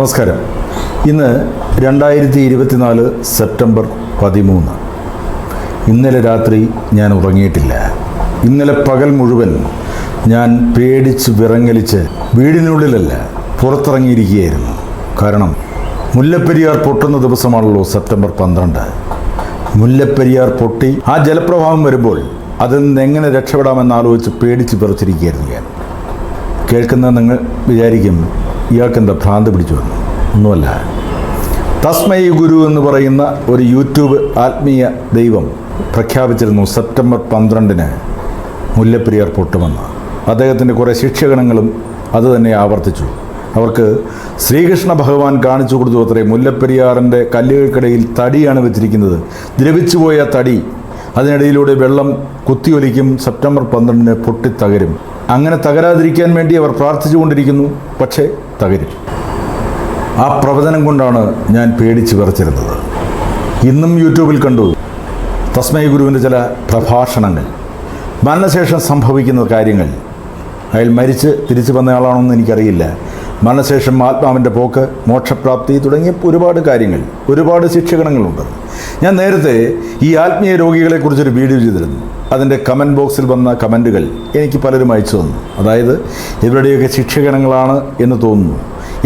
നമസ്കാരം. ഇന്ന് രണ്ടായിരത്തി ഇരുപത്തിനാല് സെപ്റ്റംബർ പതിമൂന്ന്. ഇന്നലെ രാത്രി ഞാൻ ഉറങ്ങിയിട്ടില്ല. ഇന്നലെ പകൽ മുഴുവൻ ഞാൻ പേടിച്ച് വിറങ്ങലിച്ച് വീടിനുള്ളിലല്ല പുറത്തിറങ്ങിയിരിക്കുകയായിരുന്നു. കാരണം മുല്ലപ്പെരിയാർ പൊട്ടുന്ന ദിവസമാണല്ലോ സെപ്റ്റംബർ പന്ത്രണ്ട്. മുല്ലപ്പെരിയാർ പൊട്ടി ആ ജലപ്രവാഹം വരുമ്പോൾ അതിൽ നിന്ന് എങ്ങനെ രക്ഷപ്പെടാമെന്ന് ആലോചിച്ച് പേടിച്ച് വിറച്ചിരിക്കുകയായിരുന്നു ഞാൻ. കേൾക്കുന്ന നിങ്ങൾ വിചാരിക്കും ഇയാൾക്കെന്താ ഭ്രാന്ത് പിടിച്ചു വന്നു ഒന്നുമല്ല. തസ്മൈ ഗുരു എന്ന് പറയുന്ന ഒരു യൂട്യൂബ് ആത്മീയ ദൈവം പ്രഖ്യാപിച്ചിരുന്നു സെപ്റ്റംബർ പന്ത്രണ്ടിന് മുല്ലപ്പെരിയാർ പൊട്ടുമെന്ന് അദ്ദേഹത്തിന്റെ കുറേ ശിക്ഷകണങ്ങളും അത് തന്നെ ആവർത്തിച്ചു. അവർക്ക് ശ്രീകൃഷ്ണ ഭഗവാൻ കാണിച്ചു കൊടുത്തു അത്രേ. മുല്ലപ്പെരിയാറിന്റെ കല്ലുകൾക്കിടയിൽ തടിയാണ് വെച്ചിരിക്കുന്നത്. ദ്രവിച്ചുപോയ തടി. അതിനിടയിലൂടെ വെള്ളം കുത്തിയൊലിക്കും സെപ്റ്റംബർ പന്ത്രണ്ടിന് പൊട്ടിത്തകരും. അങ്ങനെ തകരാതിരിക്കാൻ വേണ്ടി അവർ പ്രാർത്ഥിച്ചുകൊണ്ടിരിക്കുന്നു. പക്ഷേ തകരും. ആ പ്രവചനം കൊണ്ടാണ് ഞാൻ പേടിച്ച് വിറച്ചിരുന്നത്. ഇന്നും യൂട്യൂബിൽ കണ്ടു തസ്മയ ഗുരുവിന്റെ ചില പ്രഭാഷണങ്ങൾ. മരണശേഷം സംഭവിക്കുന്ന കാര്യങ്ങൾ. അയാൾ മരിച്ച് തിരിച്ചു വന്നയാളാണെന്ന് എനിക്കറിയില്ല. മരണശേഷം ആത്മാവിന്റെ പോക്ക് മോക്ഷപ്രാപ്തി തുടങ്ങിയ ഒരുപാട് കാര്യങ്ങൾ ഒരുപാട് ശിക്ഷകണങ്ങളുണ്ട് ഞാൻ നേരത്തെ ഈ ആത്മീയ രോഗികളെക്കുറിച്ചൊരു വീഡിയോ ചെയ്തിരുന്നു. അതിന്റെ കമന്റ് ബോക്സിൽ വന്ന കമന്റുകൾ എനിക്ക് പലരും അയച്ചു തന്നു. അതായത് ഇവരുടെയൊക്കെ ശിക്ഷകണങ്ങളാണ് എന്ന് തോന്നുന്നു.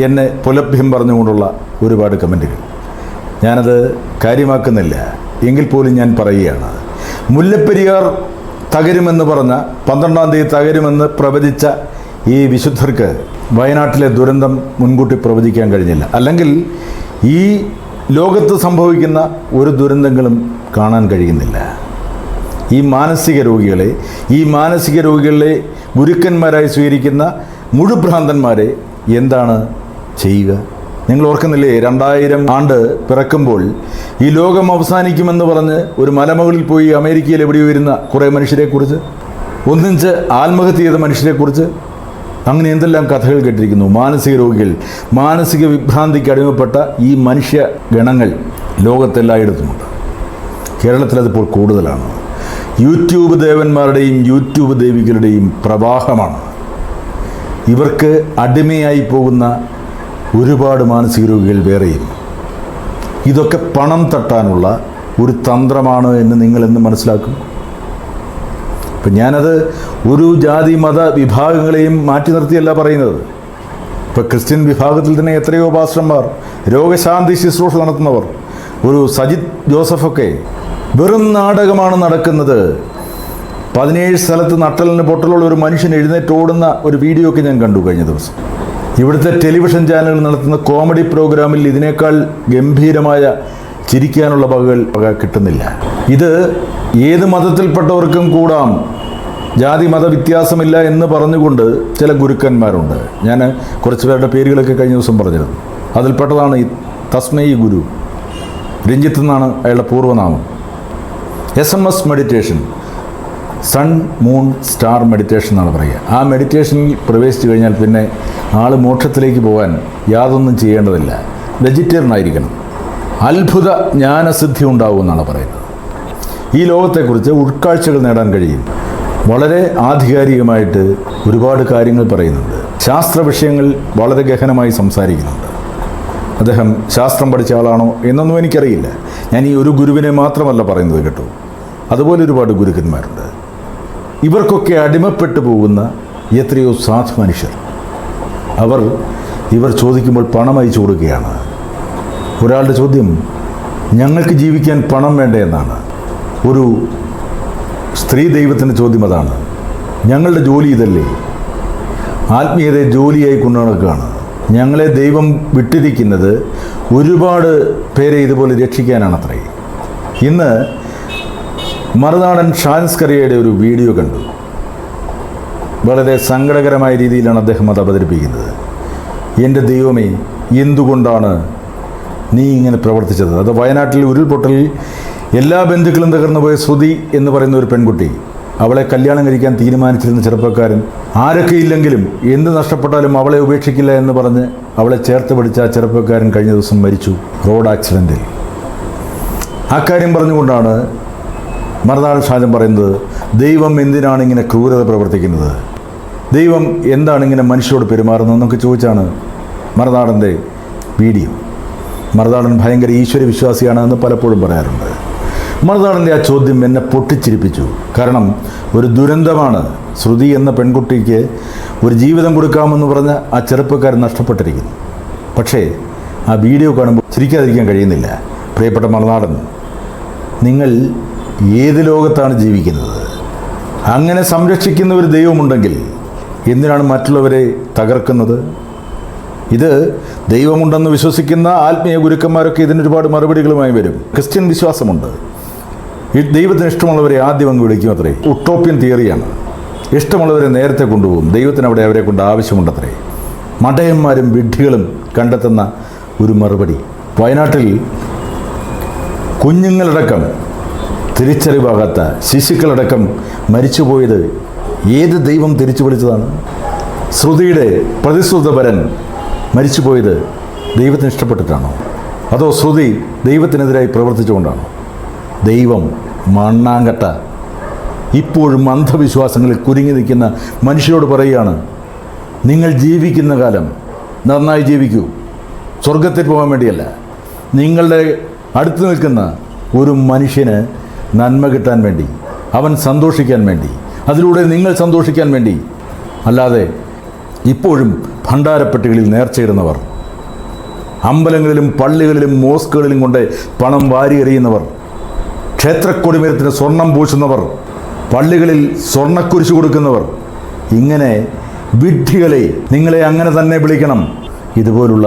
എന്നെ പുലഭ്യം പറഞ്ഞുകൊണ്ടുള്ള ഒരുപാട് കമന്റുകൾ ഞാനത് കാര്യമാക്കുന്നില്ല. എങ്കിൽ പോലും ഞാൻ പറയുകയാണ്. മുല്ലപ്പെരിയാർ തകരുമെന്ന് പറഞ്ഞ പന്ത്രണ്ടാം തീയതി തകരുമെന്ന് പ്രവചിച്ച ഈ വിശുദ്ധർക്ക് വയനാട്ടിലെ ദുരന്തം മുൻകൂട്ടി പ്രവചിക്കാൻ കഴിഞ്ഞില്ല. അല്ലെങ്കിൽ ഈ ലോകത്ത് സംഭവിക്കുന്ന ഒരു ദുരന്തങ്ങളും കാണാൻ കഴിയുന്നില്ല. ഈ മാനസിക രോഗികളെ ഈ മാനസിക രോഗികളെ ഗുരുക്കന്മാരായി സ്വീകരിക്കുന്ന മുഴുഭ്രാന്തന്മാരെ എന്താണ് ചെയ്യുക? നിങ്ങൾ ഓർക്കുന്നില്ലേ രണ്ടായിരം ആണ്ട് പിറക്കുമ്പോൾ ഈ ലോകം അവസാനിക്കുമെന്ന് പറഞ്ഞ് ഒരു മലമുകളിൽ പോയി അമേരിക്കയിൽ എവിടെയോ ഇരുന്ന കുറേ മനുഷ്യരെക്കുറിച്ച് ഒന്നിച്ച് ആത്മഹത്യ ചെയ്ത മനുഷ്യരെക്കുറിച്ച് അങ്ങനെ എന്തെല്ലാം കഥകൾ കേട്ടിരിക്കുന്നു? മാനസിക രോഗികൾ. മാനസിക വിഭ്രാന്തിക്ക് അടിമപ്പെട്ട ഈ മനുഷ്യ ഗണങ്ങൾ ലോകത്തെല്ലായിടത്തുമുണ്ട് കേരളത്തിൽ അതിപ്പോൾ കൂടുതലാണ്. യൂട്യൂബ് ദേവന്മാരുടെയും യൂട്യൂബ് ദേവികളുടെയും പ്രവാഹമാണ്. ഇവർക്ക് അടിമയായി പോകുന്ന ഒരുപാട് മാനസിക രോഗികൾ വേറെയും. ഇതൊക്കെ പണം തട്ടാനുള്ള ഒരു തന്ത്രമാണ് എന്ന് നിങ്ങൾ എന്ന് മനസ്സിലാക്കും? ഇപ്പം ഞാനത് ഒരു ജാതി മത വിഭാഗങ്ങളെയും മാറ്റി നിർത്തിയല്ല പറയുന്നത്. ഇപ്പോൾ ക്രിസ്ത്യൻ വിഭാഗത്തിൽ തന്നെ എത്രയോ പാസ്റ്റർമാർ രോഗശാന്തി ശുശ്രൂഷ നടത്തുന്നവർ ഒരു സജിത് ജോസഫൊക്കെ വെറും നാടകമാണ് നടക്കുന്നത്. പതിനേഴ് സ്ഥലത്ത് നട്ടലിന് പൊട്ടലുള്ള ഒരു മനുഷ്യൻ എഴുന്നേറ്റ് ഓടുന്ന ഒരു വീഡിയോ ഒക്കെ ഞാൻ കണ്ടു കഴിഞ്ഞ ദിവസം. ഇവിടുത്തെ ടെലിവിഷൻ ചാനലുകൾ നടത്തുന്ന കോമഡി പ്രോഗ്രാമിൽ ഇതിനേക്കാൾ ഗംഭീരമായ ചിരിക്കാനുള്ള വകകൾ വക കിട്ടുന്നില്ല. ഇത് ഏത് മതത്തിൽപ്പെട്ടവർക്കും കൂടാം. ജാതി മത വ്യത്യാസമില്ല എന്ന് പറഞ്ഞുകൊണ്ട് ചില ഗുരുക്കന്മാരുണ്ട്. ഞാൻ കുറച്ച് പേരുടെ പേരുകളൊക്കെ കഴിഞ്ഞ ദിവസം പറഞ്ഞിരുന്നു. അതിൽപ്പെട്ടതാണ് ഈ തസ്മയി ഗുരു. രഞ്ജിത്ത് എന്നാണ് അയാളുടെ പൂർവനാമം. S M S meditation sun moon star meditation എന്നാണ് പറയുക. ആ മെഡിറ്റേഷനിൽ പ്രവേശിച്ചു കഴിഞ്ഞാൽ പിന്നെ ആൾ മോക്ഷത്തിലേക്ക് പോകാൻ യാതൊന്നും ചെയ്യേണ്ടതില്ല. വെജിറ്റേറിയൻ ആയിരിക്കണം. അത്ഭുത ജ്ഞാനസിദ്ധി ഉണ്ടാവും എന്നാണ് പറയുന്നത്. ഈ ലോകത്തെക്കുറിച്ച് ഉൾക്കാഴ്ചകൾ നേടാൻ കഴിയും. വളരെ ആധികാരികമായിട്ട് ഒരുപാട് കാര്യങ്ങൾ പറയുന്നുണ്ട്. ശാസ്ത്ര വിഷയങ്ങൾ വളരെ ഗഹനമായി സംസാരിക്കുന്നുണ്ട്. അദ്ദേഹം ശാസ്ത്രം പഠിച്ച ആളാണോ എന്നൊന്നും എനിക്കറിയില്ല. ഞാൻ ഈ ഒരു ഗുരുവിനെ മാത്രമല്ല പറയുന്നത് കേട്ടോ. അതുപോലെ ഒരുപാട് ഗുരുക്കന്മാരുണ്ട്. ഇവർക്കൊക്കെ അടിമപ്പെട്ടു പോകുന്ന എത്രയോ സാധു മനുഷ്യർ. അവർ ഇവർ ചോദിക്കുമ്പോൾ പണം അയച്ചു കൊടുക്കുകയാണ്. ഒരാളുടെ ചോദ്യം ഞങ്ങൾക്ക് ജീവിക്കാൻ പണം വേണ്ടേ എന്നാണ്. ഒരു സ്ത്രീ ദൈവത്തിന്റെ ചോദ്യം അതാണ്. ഞങ്ങളുടെ ജോലി ഇതല്ലേ? ആത്മീയതയെ ജോലിയായി കൊണ്ടു നടക്കുകയാണ് ഞങ്ങളെ ദൈവം വിട്ടിരിക്കുന്നത് ഒരുപാട് പേരെ ഇതുപോലെ രക്ഷിക്കാനാണ് അത്രേ ഇന്ന് മറുനാടൻ ഷാൻസ്കറിയയുടെ ഒരു വീഡിയോ കണ്ടു. വളരെ സങ്കടകരമായ രീതിയിലാണ് അദ്ദേഹം അത് അവതരിപ്പിക്കുന്നത്. എന്റെ ദൈവമേ എന്തുകൊണ്ടാണ് നീ ഇങ്ങനെ പ്രവർത്തിച്ചത്? അത് വയനാട്ടിൽ ഉരുൾപൊട്ടലിൽ എല്ലാ ബന്ധുക്കളും തകർന്നു പോയ ശ്രുതി എന്ന് പറയുന്ന ഒരു പെൺകുട്ടി. അവളെ കല്യാണം കഴിക്കാൻ തീരുമാനിച്ചിരുന്ന ചെറുപ്പക്കാരൻ ആരൊക്കെ ഇല്ലെങ്കിലും എന്ത് നഷ്ടപ്പെട്ടാലും അവളെ ഉപേക്ഷിക്കില്ല എന്ന് പറഞ്ഞ് അവളെ ചേർത്ത് പിടിച്ച ആ ചെറുപ്പക്കാരൻ കഴിഞ്ഞ ദിവസം മരിച്ചു റോഡ് ആക്സിഡന്റിൽ ആ കാര്യം പറഞ്ഞുകൊണ്ടാണ് മറുനാൾ ഷാജൻ പറയുന്നത് ദൈവം എന്തിനാണ് ഇങ്ങനെ ക്രൂരത പ്രവർത്തിക്കുന്നത്? ദൈവം എന്താണ് ഇങ്ങനെ മനുഷ്യരോട് പെരുമാറുന്നത്? എന്നൊക്കെ ചോദിച്ചാണ് മറുനാടന്റെ വീഡിയോ. മറുനാടൻ ഭയങ്കര ഈശ്വര വിശ്വാസിയാണെന്ന് പലപ്പോഴും പറയാറുണ്ട്. മറുനാടന്റെ ആ ചോദ്യം എന്നെ പൊട്ടിച്ചിരിപ്പിച്ചു. കാരണം ഒരു ദുരന്തമാണ്. ശ്രുതി എന്ന പെൺകുട്ടിക്ക് ഒരു ജീവിതം കൊടുക്കാമെന്ന് പറഞ്ഞ ആ ചെറുപ്പക്കാരൻ നഷ്ടപ്പെട്ടിരിക്കുന്നു. പക്ഷേ ആ വീഡിയോ കാണുമ്പോൾ ചിരിക്കാതിരിക്കാൻ കഴിയുന്നില്ല. പ്രിയപ്പെട്ട മറുനാടൻ നിങ്ങൾ ഏത് ലോകത്താണ് ജീവിക്കുന്നത്? അങ്ങനെ സംരക്ഷിക്കുന്ന ഒരു ദൈവമുണ്ടെങ്കിൽ എന്തിനാണ് മറ്റുള്ളവരെ തകർക്കുന്നത്? ഇത് ദൈവമുണ്ടെന്ന് വിശ്വസിക്കുന്ന ആത്മീയ ഗുരുക്കന്മാരൊക്കെ ഇതിന് ഒരുപാട് മറുപടികളുമായി വരും. ക്രിസ്ത്യൻ വിശ്വാസമുണ്ട്. ഈ ദൈവത്തിന് ഇഷ്ടമുള്ളവരെ ആദ്യം അങ്ങ് വിളിക്കും അത്രേ. ഉട്ടോപ്യൻ തിയറിയാണ്. ഇഷ്ടമുള്ളവരെ നേരത്തെ കൊണ്ടുപോകും. ദൈവത്തിന് അവിടെ അവരെ കൊണ്ട് ആവശ്യമുണ്ടത്രേ മടയന്മാരും വിഡ്ഢികളും കണ്ടെത്തുന്ന ഒരു മറുപടി. വയനാട്ടിൽ കുഞ്ഞുങ്ങളടക്കം തിരിച്ചറിവാകാത്ത ശിശുക്കളടക്കം മരിച്ചുപോയത് ഏത് ദൈവം തിരിച്ചു വിളിച്ചതാണ്? ശ്രുതിയുടെ പ്രതിശ്രുതപരൻ മരിച്ചുപോയത് ദൈവത്തിന് ഇഷ്ടപ്പെട്ടിട്ടാണോ? അതോ ശ്രുതി ദൈവത്തിനെതിരായി പ്രവർത്തിച്ചുകൊണ്ടാണോ? ദൈവം മണ്ണാങ്കട്ട. ഇപ്പോഴും അന്ധവിശ്വാസങ്ങളിൽ കുരുങ്ങി നിൽക്കുന്ന മനുഷ്യരോട് പറയുകയാണ് നിങ്ങൾ ജീവിക്കുന്ന കാലം നന്നായി ജീവിക്കൂ. സ്വർഗത്തിൽ പോകാൻ വേണ്ടിയല്ല. നിങ്ങളുടെ അടുത്ത് നിൽക്കുന്ന ഒരു മനുഷ്യന് നന്മ കിട്ടാൻ വേണ്ടി അവൻ സന്തോഷിക്കാൻ വേണ്ടി അതിലൂടെ നിങ്ങൾ സന്തോഷിക്കാൻ വേണ്ടി. അല്ലാതെ ഇപ്പോഴും ഭണ്ഡാരപ്പെട്ടികളിൽ നേർച്ചയിടുന്നവർ അമ്പലങ്ങളിലും പള്ളികളിലും മോസ്കുകളിലും കൊണ്ട് പണം വാരി എറിയുന്നവർ ക്ഷേത്രക്കൊടിമരത്തിന് സ്വർണം പൂശുന്നവർ പള്ളികളിൽ സ്വർണക്കുരിശ് കൊടുക്കുന്നവർ ഇങ്ങനെ വിഡ്ഢികളെ നിങ്ങളെ അങ്ങനെ തന്നെ വിളിക്കണം. ഇതുപോലുള്ള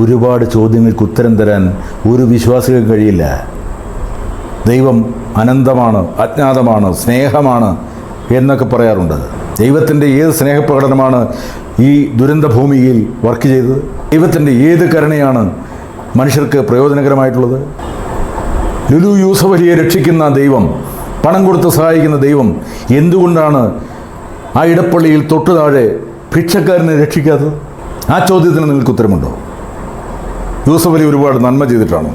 ഒരുപാട് ചോദ്യങ്ങൾക്ക് ഉത്തരം തരാൻ ഒരു വിശ്വാസികൾ കഴിയില്ല. ദൈവം അനന്തമാണ് അജ്ഞാതമാണ് സ്നേഹമാണ് എന്നൊക്കെ പറയാറുണ്ട്. ദൈവത്തിന്റെ ഏത് സ്നേഹപ്രകടനമാണ് ഈ ദുരന്ത ഭൂമിയിൽ വർക്ക് ചെയ്തത്? ദൈവത്തിന്റെ ഏത് കരുണയാണ് മനുഷ്യർക്ക് പ്രയോജനകരമായിട്ടുള്ളത്? ലുലു യൂസഫ് അലിയെ രക്ഷിക്കുന്ന ദൈവം പണം കൊടുത്ത് സഹായിക്കുന്ന ദൈവം എന്തുകൊണ്ടാണ് ആ ഇടപ്പള്ളിയിൽ തൊട്ടു താഴെ ഭിക്ഷക്കാരനെ രക്ഷിക്കാത്തത്? ആ ചോദ്യത്തിന് നിങ്ങൾക്ക് ഉത്തരമുണ്ടോ? യൂസഫ് അലി ഒരുപാട് നന്മ ചെയ്തിട്ടാണോ?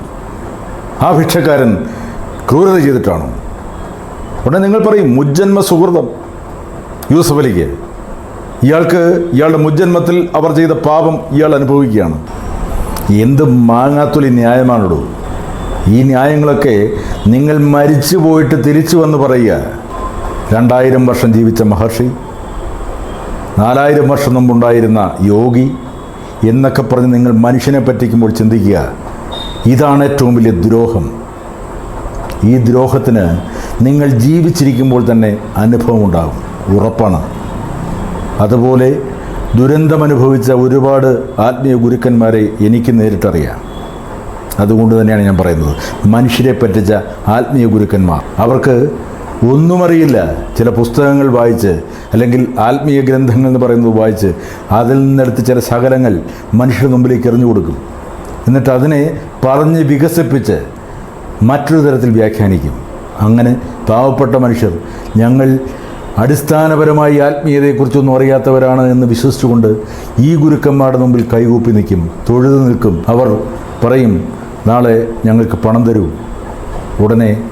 ആ ഭിക്ഷക്കാരൻ ക്രൂരത ചെയ്തിട്ടാണോ? ഉടനെ നിങ്ങൾ പറയും മുജ്ജന്മ സുഹൃതം. യൂസഫ് അലിക്ക് ഇയാൾക്ക് ഇയാളുടെ മുജ്ജന്മത്തിൽ അവർ ചെയ്ത പാപം ഇയാൾ അനുഭവിക്കുകയാണ്. എന്ത് മാങ്ങാത്തൊലി ന്യായമാണോ ഈ ന്യായങ്ങളൊക്കെ നിങ്ങൾ മരിച്ചു പോയിട്ട് തിരിച്ചു വന്ന് പറയുക. രണ്ടായിരം വർഷം ജീവിച്ച മഹർഷി നാലായിരം വർഷം മുമ്പുണ്ടായിരുന്ന യോഗി എന്നൊക്കെ പറഞ്ഞ് നിങ്ങൾ മനുഷ്യനെ പറ്റിക്കുമ്പോൾ ചിന്തിക്കുക. ഇതാണ് ഏറ്റവും വലിയ ദ്രോഹം. ഈ ദ്രോഹത്തിന് നിങ്ങൾ ജീവിച്ചിരിക്കുമ്പോൾ തന്നെ അനുഭവം ഉണ്ടാകും ഉറപ്പാണ്. അതുപോലെ ദുരന്തം അനുഭവിച്ച ഒരുപാട് ആത്മീയ ഗുരുക്കന്മാരെ എനിക്ക് നേരിട്ടറിയാം. അതുകൊണ്ട് തന്നെയാണ് ഞാൻ പറയുന്നത്. മനുഷ്യരെ പറ്റിച്ച ആത്മീയ ഗുരുക്കന്മാർ. അവർക്ക് ഒന്നുമറിയില്ല ചില പുസ്തകങ്ങൾ വായിച്ച് അല്ലെങ്കിൽ ആത്മീയ ഗ്രന്ഥങ്ങൾ എന്ന് പറയുന്നത് വായിച്ച് അതിൽ നിന്നെടുത്ത് ചില സകലങ്ങൾ മനുഷ്യരുടെ മുമ്പിലേക്ക് എറിഞ്ഞു കൊടുക്കും. എന്നിട്ട് അതിനെ പറഞ്ഞ് വികസിപ്പിച്ച് മറ്റൊരു തരത്തിൽ വ്യാഖ്യാനിക്കും. അങ്ങനെ പാവപ്പെട്ട മനുഷ്യർ ഞങ്ങൾ അടിസ്ഥാനപരമായി ആത്മീയതയെക്കുറിച്ചൊന്നും അറിയാത്തവരാണ് എന്ന് വിശ്വസിച്ചുകൊണ്ട് ഈ ഗുരുക്കന്മാരുടെ മുമ്പിൽ കൈകൂപ്പി നിൽക്കും. തൊഴുതു നിൽക്കും. അവർ പറയും നാളെ ഞങ്ങൾക്ക് പണം തരൂ. ഉടനെ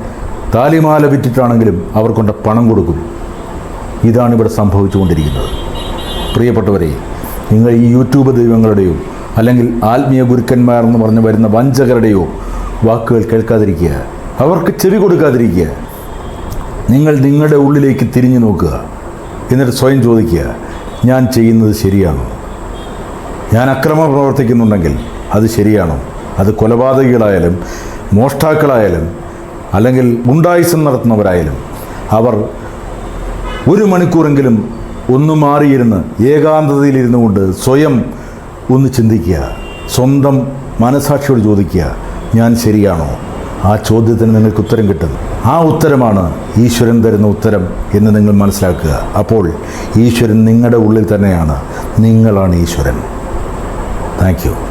താലിമാല വിറ്റിട്ടാണെങ്കിലും അവർ പണം കൊടുക്കും. ഇതാണ് ഇവിടെ സംഭവിച്ചുകൊണ്ടിരിക്കുന്നത്. പ്രിയപ്പെട്ടവരെ നിങ്ങൾ ഈ യൂട്യൂബ് ദൈവങ്ങളുടെയോ അല്ലെങ്കിൽ ആത്മീയ ഗുരുക്കന്മാർ എന്ന് പറഞ്ഞ് വരുന്ന വഞ്ചകരുടെയോ വാക്കുകൾ കേൾക്കാതിരിക്കുക. അവർക്ക് ചെവി കൊടുക്കാതിരിക്കുക. നിങ്ങൾ നിങ്ങളുടെ ഉള്ളിലേക്ക് തിരിഞ്ഞു നോക്കുക. എന്നിട്ട് സ്വയം ചോദിക്കുക ഞാൻ ചെയ്യുന്നത് ശരിയാണോ? ഞാൻ അക്രമം പ്രവർത്തിക്കുന്നുണ്ടെങ്കിൽ അത് ശരിയാണോ? അത് കൊലപാതകികളായാലും മോഷ്ടാക്കളായാലും അല്ലെങ്കിൽ ഗുണ്ടായുസം നടത്തുന്നവരായാലും അവർ ഒരു മണിക്കൂറെങ്കിലും ഒന്ന് മാറിയിരുന്ന് ഏകാന്തതയിലിരുന്നു കൊണ്ട് സ്വയം ഒന്ന് ചിന്തിക്കുക സ്വന്തം മനസാക്ഷിയോട് ചോദിക്കുക ഞാൻ ശരിയാണോ? ആ ചോദ്യത്തിന് നിങ്ങൾക്ക് ഉത്തരം കിട്ടും. ആ ഉത്തരമാണ് ഈശ്വരൻ തരുന്ന ഉത്തരം എന്ന് നിങ്ങൾ മനസ്സിലാക്കുക. അപ്പോൾ ഈശ്വരൻ നിങ്ങളുടെ ഉള്ളിൽ തന്നെയാണ്. നിങ്ങളാണ് ഈശ്വരൻ. താങ്ക്